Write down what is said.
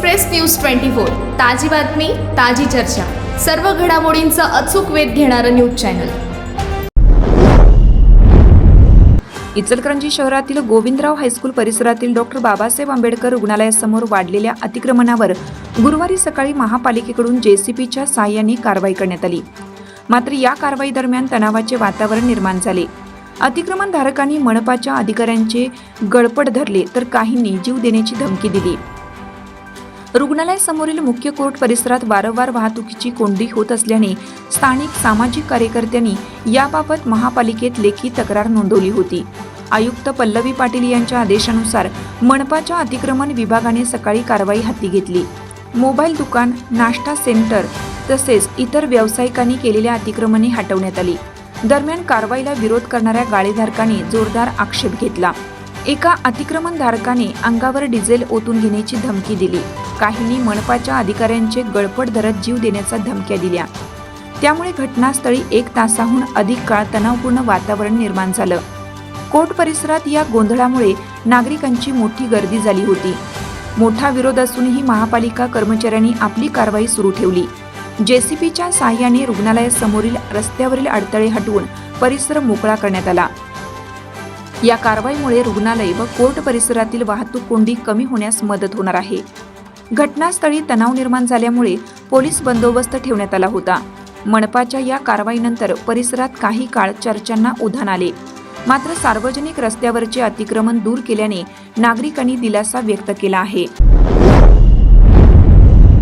Express news twenty four ताजी बातमी ताजी चर्चा. सर्व घडामोडींचा अचूक वेध घेणारं न्यूज चॅनल. इचलकरंजी शहरातील गोविंदराव हायस्कूल परिसरातील डॉक्टर बाबासाहेब आंबेडकर रुग्णालयासमोर वाढलेल्या अतिक्रमणावर गुरुवारी सकाळी महापालिकेकडून जेसीपीच्या सहाय्याने कारवाई करण्यात आली. मात्र या कारवाई दरम्यान तणावाचे वातावरण निर्माण झाले. अतिक्रमणधारकांनी मनपाच्या अधिकाऱ्यांचे गळपट धरले तर काहींनी जीव देण्याची धमकी दिली. रुग्णालयासमोरील मुख्य कोर्ट परिसरात वारंवार वाहतुकीची कोंडी होत असल्याने स्थानिक सामाजिक कार्यकर्त्यांनी याबाबत महापालिकेत लेखी तक्रार नोंदवली होती. आयुक्त पल्लवी पाटील यांच्या आदेशानुसार मनपाच्या अतिक्रमण विभागाने सकाळी कारवाई हाती घेतली. मोबाईल दुकान नाश्ता सेंटर तसेच इतर व्यावसायिकांनी केलेल्या अतिक्रमणे हटवण्यात आली. दरम्यान कारवाईला विरोध करणाऱ्या गाळेधारकांनी जोरदार आक्षेप घेतला. एका अतिक्रमणधारकाने अंगावर डिझेल ओतून घेण्याची धमकी दिली. काहींनी मनपाच्या अधिकाऱ्यांचे गळपट धरत जीव देण्याच्या धमक्या दिल्या. त्यामुळे घटनास्थळी एक तासाहून अधिक काळ तणावपूर्ण वातावरण निर्माण झालं. कोर्ट परिसरात या गोंधळामुळे नागरिकांची मोठी गर्दी झाली होती. मोठा विरोध असूनही महापालिका कर्मचाऱ्यांनी आपली कारवाई सुरू ठेवली. जेसीपीच्या साह्याने रुग्णालयासमोरील रस्त्यावरील अडथळे हटवून परिसर मोकळा करण्यात आला. या कारवाईमुळे रुग्णालय व कोर्ट परिसरातील वाहतूक कोंडी कमी होण्यास मदत होणार आहे. घटनास्थळी तणाव निर्माण झाल्यामुळे पोलीस बंदोबस्त ठेवण्यात आला होता. मनपाच्या या कारवाईनंतर परिसरात काही काळ चर्चांना उधाण आले. मात्र सार्वजनिक रस्त्यावरचे अतिक्रमण दूर केल्याने नागरिकांनी दिलासा व्यक्त केला आहे.